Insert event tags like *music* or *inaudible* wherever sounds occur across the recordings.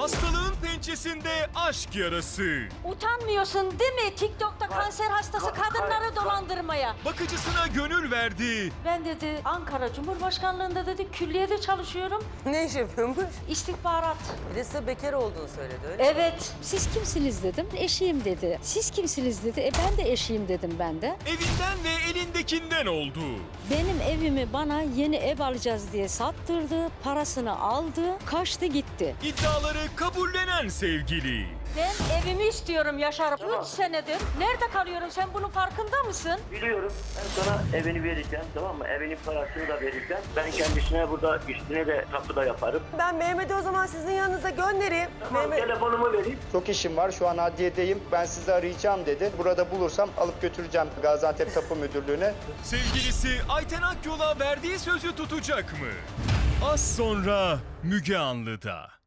Hastalığın pençesinde aşk yarası. Utanmıyorsun değil mi TikTok'ta kanser hastası kadınları dolandırmaya? Bakıcısına gönül verdi. Ben dedi Ankara Cumhurbaşkanlığında dedi külliyede çalışıyorum. Ne iş yapıyormuş? İstihbarat. Bir de size bekar olduğunu söyledi öyle. Evet. Siz kimsiniz dedim. Eşiyim dedi. Siz kimsiniz dedi. E ben de eşiyim dedim ben de. Evinden ve elindekinden oldu. Benim evimi bana yeni ev alacağız diye sattırdı. Parasını aldı. Kaçtı gitti. İddiaları kabullenen sevgili. Ben evimi istiyorum Yaşar. Üç senedir. Nerede kalıyorum sen bunun farkında mısın? Biliyorum. Ben sana evini vereceğim tamam mı? Evinin parasını da vereceğim. Ben kendisine burada üstüne de kapıda yaparım. Ben Mehmet'i o zaman sizin yanınıza göndereyim. Tamam Mehmet... telefonumu vereyim. Çok işim var şu an adliyedeyim ben sizi arayacağım dedi. Burada bulursam alıp götüreceğim Gaziantep Tapu Müdürlüğü'ne. Sevgilisi Ayten Akyol'a verdiği sözü tutacak mı? Az sonra Müge Anlı'da.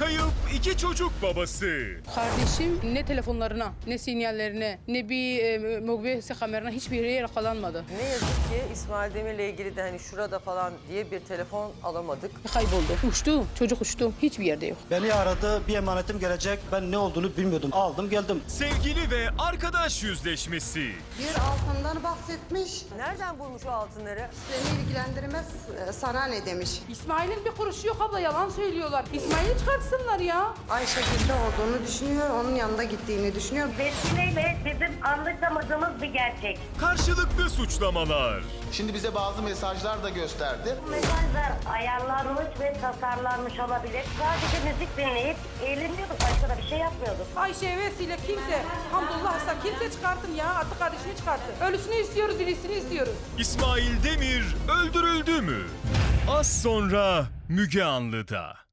Kayıp iki çocuk babası. Kardeşim ne telefonlarına, ne sinyallerine, ne bir e, mobese kamerana hiçbir yere yakalanmadı. Ne yazık ki İsmail Demir'le ilgili de hani şurada falan diye bir telefon alamadık. Kayboldu. Uçtu. Çocuk uçtu. Hiçbir yerde yok. Beni aradı, bir emanetim gelecek. Ben ne olduğunu bilmiyordum. Aldım, geldim. Sevgili ve arkadaş yüzleşmesi. Bir altından bahsetmiş. Nereden bulmuş o altınları? Seni ilgilendirmez e, sana ne demiş. İsmail'in bir kuruşu yok abla yalan söylüyorlar. İsmail'i çıkartsınlar ya. Ayşegül'de olduğunu düşünüyor, onun yanında gittiğini düşünüyor. Vesileyle bizim anlaşamadığımız bir gerçek. Karşılıklı suçlamalar. Şimdi bize bazı mesajlar da gösterdi. Mesajlar ayarlanmış ve tasarlanmış olabilir. Sadece müzik dinleyip eğleniyorduk. Başka da bir şey yapmıyorduk. Ayşe vesile kimse, hamdollah hasta kimse çıkartın ya. Artık kardeşimi çıkartın. Ölüsünü istiyoruz, dirisini istiyoruz. İsmail Demir öldürüldü mü? Az sonra Müge Anlı'da.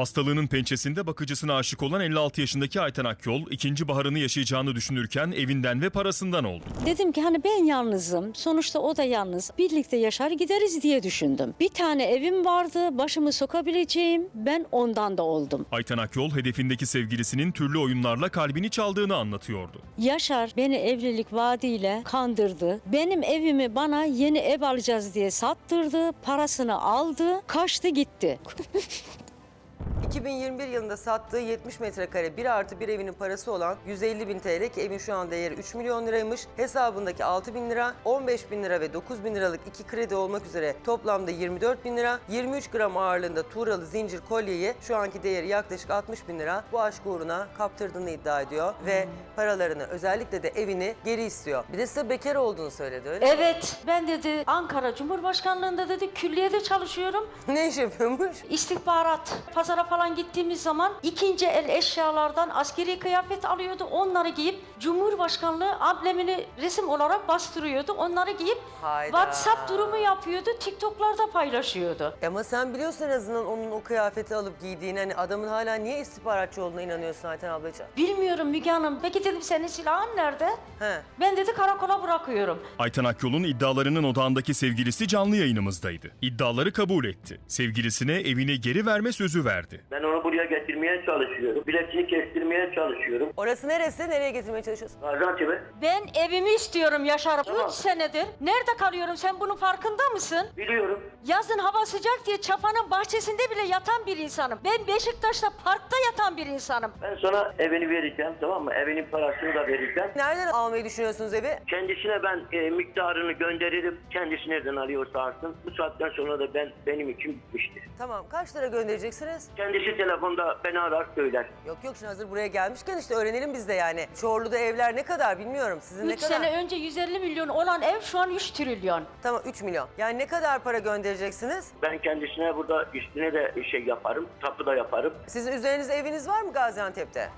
Hastalığının pençesinde bakıcısına aşık olan 56 yaşındaki Ayten Akyol, ikinci baharını yaşayacağını düşünürken evinden ve parasından oldu. Dedim ki hani ben yalnızım. Sonuçta o da yalnız. Birlikte yaşar gideriz diye düşündüm. Bir tane evim vardı. Başımı sokabileceğim. Ben ondan da oldum. Ayten Akyol, hedefindeki sevgilisinin türlü oyunlarla kalbini çaldığını anlatıyordu. Yaşar beni evlilik vaadiyle kandırdı. Benim evimi bana yeni ev alacağız diye sattırdı. Parasını aldı. Kaçtı gitti. *laughs* 2021 yılında sattığı 70 metrekare 1 artı 1 evinin parası olan 150 bin TL ki evin şu an değeri 3 milyon liraymış. Hesabındaki 6 bin lira, 15 bin lira ve 9 bin liralık iki kredi olmak üzere toplamda 24 bin lira. 23 gram ağırlığında tuğralı zincir kolyeyi şu anki değeri yaklaşık 60 bin lira bu aşk uğruna kaptırdığını iddia ediyor. Ve paralarını özellikle de evini geri istiyor. Bir de size bekar olduğunu söyledi öyle mi? Evet. Ben dedi Ankara Cumhurbaşkanlığında dedi külliyede çalışıyorum. Ne iş yapıyormuş? İstihbarat. Pazara falan gittiğimiz zaman ikinci el eşyalardan askeri kıyafet alıyordu. Onları giyip Cumhurbaşkanlığı amblemini resim olarak bastırıyordu. Onları giyip Hayda. WhatsApp durumu yapıyordu. TikTok'larda paylaşıyordu. Ama sen biliyorsun en azından onun o kıyafeti alıp giydiğini. Hani adamın hala niye istihbaratçı olduğuna inanıyorsun Ayten ablacığım? Bilmiyorum Müge Hanım. Peki dedim senin silahın nerede? He. Ben dedi karakola bırakıyorum. Ayten Akyol'un iddialarının odağındaki sevgilisi canlı yayınımızdaydı. İddiaları kabul etti. Sevgilisine evini geri verme sözü verdi. Ben onu buraya getirmeye çalışıyorum. Biletini kestirmeye çalışıyorum. Orası neresi? Nereye getirmeye çalışıyorsun? Gaziantep'e Ben evimi istiyorum Yaşar. Tamam. Üç senedir. Nerede kalıyorum sen bunun farkında mısın? biliyorum. Yazın hava sıcak diye çapanın bahçesinde bile yatan bir insanım. Ben Beşiktaş'ta parkta yatan bir insanım. Ben sana evini vereceğim tamam mı? Evinin parasını da vereceğim. Nereden almayı düşünüyorsunuz evi? Kendisine ben e, miktarını gönderirim. Kendisi nereden alıyorsa alsın. Bu saatten sonra da ben benim için bitmiştir. Tamam kaç lira göndereceksiniz? Kendisi telefonda beni arar söyler. Yok yok şimdi hazır buraya gelmişken işte öğrenelim biz de yani. Çorlu'da evler ne kadar bilmiyorum. Sizin ne Üç kadar? sene önce 150 milyon olan ev şu an 3 trilyon. Tamam 3 milyon. Yani ne kadar para göndereceksiniz? Ben kendisine burada üstüne de şey yaparım. Tapuda yaparım. Sizin üzerinizde eviniz var mı Gaziantep'te?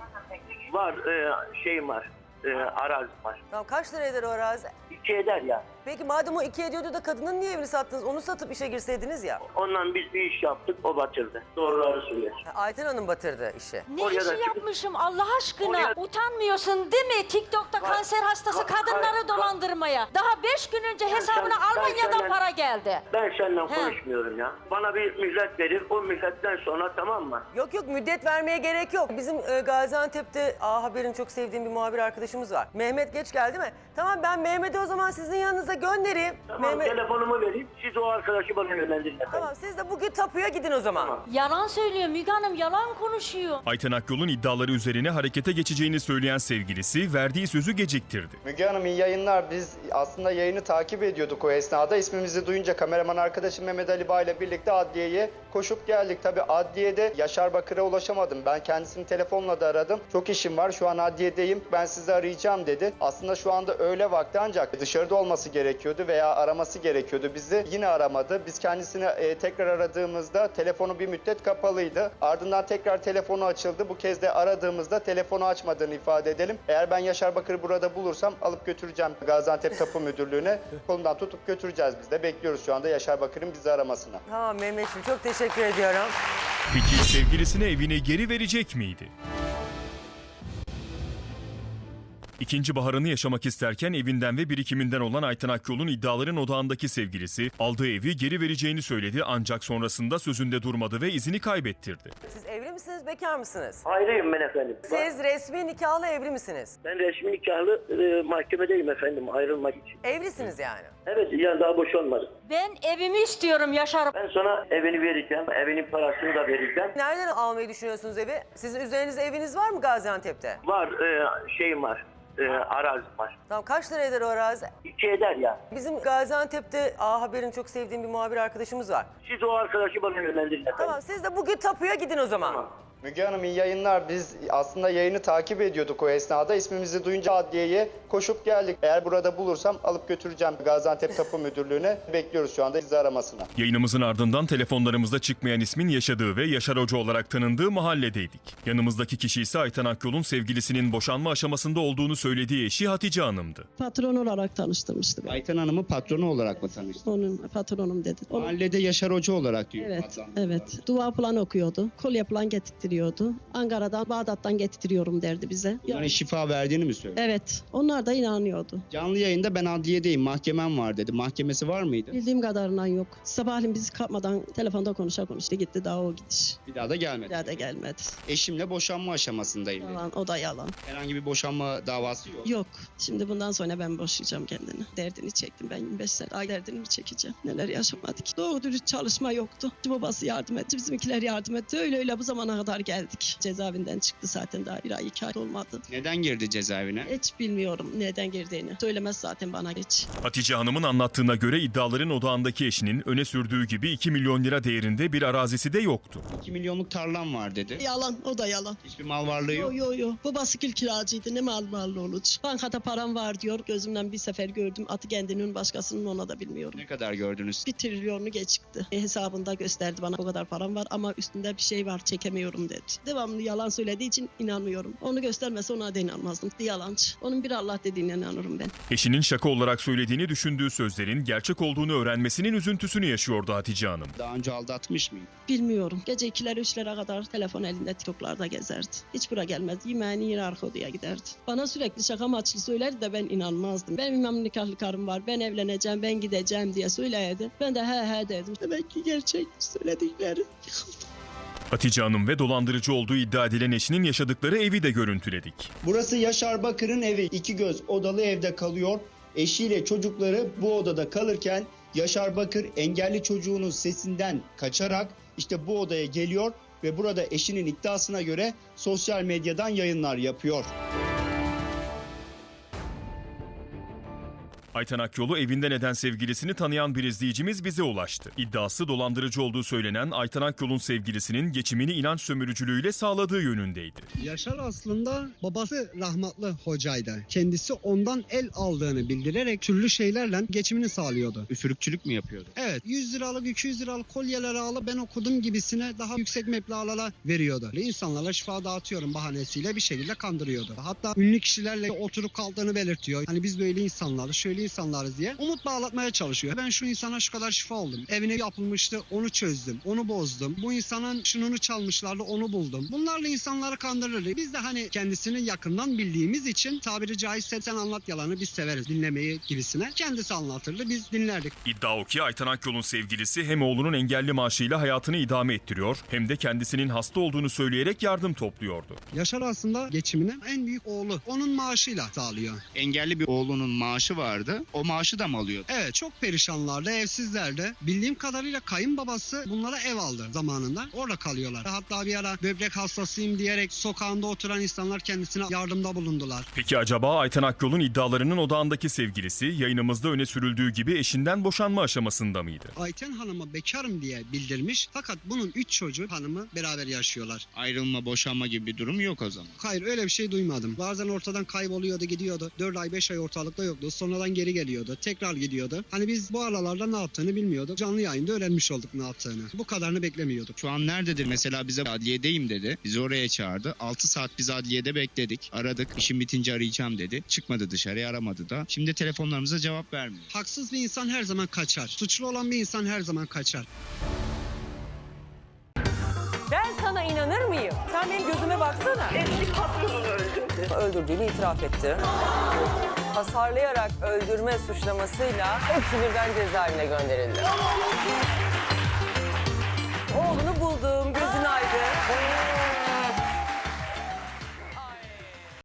Var e, şeyim var. E, arazi var. Tamam kaç lira eder o arazi? İki eder ya. Peki madem o iki ediyordu da kadının niye evini sattınız? Onu satıp işe girseydiniz ya. Ondan biz bir iş yaptık, o batırdı. Doğruları söylüyor. Ha, Ayten Hanım batırdı işi. Ne Oraya da işi çıkıp- yapmışım Allah aşkına? Oraya- Utanmıyorsun değil mi TikTok'ta Hayır, kanser hastası hayır, kadınları hayır, dolandırmaya? Daha 5 gün önce Ben hesabına sen- ben Almanya'dan senden- para geldi. Ben senden He. konuşmuyorum ya. Bana bir mühlet verir, o mühletten sonra tamam mı? Yok yok müddet vermeye gerek yok. Bizim e, Gaziantep'te A Haber'in çok sevdiğim bir muhabir arkadaşımız var. Mehmet geç geldi mi? Tamam ben Mehmet'i o zaman sizin yanınıza size göndereyim. Tamam Mehmet- telefonumu vereyim. Siz o arkadaşı bana yönlendirin efendim. Tamam siz de bugün tapuya gidin o zaman. Yalan söylüyor Müge Hanım yalan konuşuyor. Ayten Akyol'un iddiaları üzerine harekete geçeceğini söyleyen sevgilisi verdiği sözü geciktirdi. Müge Hanım iyi yayınlar. Biz aslında yayını takip ediyorduk o esnada. İsmimizi duyunca kameraman arkadaşım Mehmet Ali Bağ ile birlikte adliyeye koşup geldik. Tabii adliyede Yaşar Bakır'a ulaşamadım. Ben kendisini telefonla da aradım. Çok işim var şu an adliyedeyim. Ben sizi arayacağım dedi. Aslında şu anda öğle vakti ancak dışarıda olması gerekiyordu veya araması gerekiyordu bizi. Yine aramadı. Biz kendisini e, tekrar aradığımızda telefonu bir müddet kapalıydı. Ardından tekrar telefonu açıldı. Bu kez de aradığımızda telefonu açmadığını ifade edelim. Eğer ben Yaşar Bakır'ı burada bulursam alıp götüreceğim Gaziantep Tapu Müdürlüğü'ne. *laughs* Kolundan tutup götüreceğiz biz de. Bekliyoruz şu anda Yaşar Bakır'ın bizi aramasına. Tamam Mehmetciğim çok teşekkür ediyorum. Peki sevgilisine evini geri verecek miydi? İkinci baharını yaşamak isterken evinden ve birikiminden olan Ayten Akyol'un iddiaların odağındaki sevgilisi aldığı evi geri vereceğini söyledi ancak sonrasında sözünde durmadı ve izini kaybettirdi. Siz evli misiniz, bekar mısınız? Ayrıyım ben efendim. Siz resmi nikahlı evli misiniz? Ben resmi nikahlı e, mahkemedeyim efendim ayrılmak için. Evlisiniz yani. Evet yani daha boşanmadım. Ben evimi istiyorum Yaşar. Ben sana evini vereceğim. Evinin parasını da vereceğim. Nereden almayı düşünüyorsunuz evi? Sizin üzerinizde eviniz var mı Gaziantep'te? Var e, şeyim var. E, arazim var. Tamam kaç lira eder o arazi? İki eder ya. Bizim Gaziantep'te A Haber'in çok sevdiğim bir muhabir arkadaşımız var. Siz o arkadaşı bana yönlendirin efendim. Tamam siz de bugün tapuya gidin o zaman. Tamam. Müge Hanım iyi yayınlar. Biz aslında yayını takip ediyorduk o esnada. İsmimizi duyunca adliyeye koşup geldik. Eğer burada bulursam alıp götüreceğim Gaziantep Tapu Müdürlüğü'ne. Bekliyoruz şu anda bizi aramasına. Yayınımızın ardından telefonlarımızda çıkmayan ismin yaşadığı ve Yaşar Hoca olarak tanındığı mahalledeydik. Yanımızdaki kişi ise Ayten Akyol'un sevgilisinin boşanma aşamasında olduğunu söylediği eşi Hatice Hanım'dı. Patron olarak tanıştırmıştı beni. Ayten Hanım'ı patronu olarak mı tanıştın? Onun patronum dedi. Onun- Mahallede Yaşar Hoca olarak diyor. Evet, evet. Dua falan okuyordu. Kolye falan getirtiyordu. Ankara'dan, Bağdat'tan getirtiyorum derdi bize. Yani şifa verdiğini mi söylüyor? Evet, onlar da inanıyordu. Canlı yayında ben adliyedeyim, mahkemem var dedi. Mahkemesi var mıydı? Bildiğim kadarından yok. Sabahleyin bizi kalkmadan telefonda konuşa konuştu gitti daha o gidiş. Bir daha da gelmedi. Bir daha da gelmedi. Eşimle boşanma aşamasındayım dedi. Yalan, o da yalan. Herhangi bir boşanma davası yok. Yok. Şimdi bundan sonra ben boşayacağım kendini. Derdini çektim. Ben 25 sene daha derdini mi çekeceğim? Neler yaşamadık. Doğru dürüst çalışma yoktu. Babası yardım etti. Bizimkiler yardım etti. Öyle öyle bu zamana kadar geldik. Cezaevinden çıktı zaten daha bir ay iki ay olmadı. Neden girdi cezaevine? Hiç bilmiyorum neden girdiğini. Söylemez zaten bana hiç. Hatice Hanım'ın anlattığına göre iddiaların odağındaki eşinin öne sürdüğü gibi 2 milyon lira değerinde bir arazisi de yoktu. 2 milyonluk tarlam var dedi. Yalan o da yalan. Hiçbir mal varlığı yok. Yo yo yo. Babası kil kiracıydı. Ne mal varlı olacak. Bankada param var diyor. Gözümden bir sefer gördüm. Atı kendinin başkasının ona da bilmiyorum. Ne kadar gördünüz? Bir trilyonu geçti. E, hesabında gösterdi bana o kadar param var ama üstünde bir şey var çekemiyorum dedi. Devamlı yalan söylediği için inanmıyorum. Onu göstermese ona da inanmazdım. Yalancı. Onun bir Allah dediğine inanırım ben. Eşinin şaka olarak söylediğini düşündüğü sözlerin gerçek olduğunu öğrenmesinin üzüntüsünü yaşıyordu Hatice Hanım. Daha önce aldatmış mıydı? Bilmiyorum. Gece ikilere üçlere kadar telefon elinde TikTok'larda gezerdi. Hiç bura gelmez. Yemeğini yer arka odaya giderdi. Bana sürekli şaka maçlı söylerdi de ben inanmazdım. Benim imam nikahlı karım var. Ben evleneceğim, ben gideceğim diye söylerdi. Ben de he he dedim. Demek ki gerçek söyledikleri yıkıldı. Hatice Hanım ve dolandırıcı olduğu iddia edilen eşinin yaşadıkları evi de görüntüledik. Burası Yaşar Bakır'ın evi. İki göz odalı evde kalıyor. Eşiyle çocukları bu odada kalırken Yaşar Bakır engelli çocuğunun sesinden kaçarak işte bu odaya geliyor ve burada eşinin iddiasına göre sosyal medyadan yayınlar yapıyor. Ayten Akyol'u evinde neden sevgilisini tanıyan bir izleyicimiz bize ulaştı. İddiası dolandırıcı olduğu söylenen Ayten Akyol'un sevgilisinin geçimini inanç sömürücülüğüyle sağladığı yönündeydi. Yaşar aslında babası rahmatlı hocaydı. Kendisi ondan el aldığını bildirerek türlü şeylerle geçimini sağlıyordu. Üfürükçülük mü yapıyordu? Evet 100 liralık 200 liralık kolyeleri alıp ben okudum gibisine daha yüksek meblağlara veriyordu. Ve insanlara şifa dağıtıyorum bahanesiyle bir şekilde kandırıyordu. Hatta ünlü kişilerle oturup kaldığını belirtiyor. Hani biz böyle insanlarız şöyle insanlarız diye umut bağlatmaya çalışıyor. Ben şu insana şu kadar şifa oldum. Evine yapılmıştı onu çözdüm. Onu bozdum. Bu insanın şununu çalmışlardı onu buldum. Bunlarla insanları kandırır. Biz de hani kendisini yakından bildiğimiz için tabiri caizse sen anlat yalanı biz severiz dinlemeyi gibisine. Kendisi anlatırdı biz dinlerdik. İddia o ki Ayten Akyol'un sevgilisi hem oğlunun engelli maaşıyla hayatını idame ettiriyor hem de kendisinin hasta olduğunu söyleyerek yardım topluyordu. Yaşar aslında geçimini en büyük oğlu. Onun maaşıyla sağlıyor. Engelli bir oğlunun maaşı vardı. Vardı. O maaşı da mı alıyordu? Evet çok perişanlardı, evsizlerdi. Bildiğim kadarıyla kayınbabası bunlara ev aldı zamanında. Orada kalıyorlar. Hatta bir ara böbrek hastasıyım diyerek sokağında oturan insanlar kendisine yardımda bulundular. Peki acaba Ayten Akyol'un iddialarının odağındaki sevgilisi yayınımızda öne sürüldüğü gibi eşinden boşanma aşamasında mıydı? Ayten Hanım'a bekarım diye bildirmiş. Fakat bunun üç çocuğu hanımı beraber yaşıyorlar. Ayrılma, boşanma gibi bir durum yok o zaman. Hayır öyle bir şey duymadım. Bazen ortadan kayboluyordu gidiyordu. 4 ay 5 ay ortalıkta yoktu. Sonradan geri geliyordu. Tekrar gidiyordu. Hani biz bu aralarda ne yaptığını bilmiyorduk. Canlı yayında öğrenmiş olduk ne yaptığını. Bu kadarını beklemiyorduk. Şu an nerededir? Mesela bize adliyedeyim dedi. Bizi oraya çağırdı. 6 saat biz adliyede bekledik. Aradık. İşim bitince arayacağım dedi. Çıkmadı dışarıya aramadı da. Şimdi telefonlarımıza cevap vermiyor. Haksız bir insan her zaman kaçar. Suçlu olan bir insan her zaman kaçar. Ben sana inanır mıyım? Sen benim gözüme baksana. Eski patronunu öldürdü. Öldürdüğünü itiraf etti hasarlayarak öldürme suçlamasıyla hepsi birden cezaevine gönderildi. Oğlunu buldum, gözün aydın.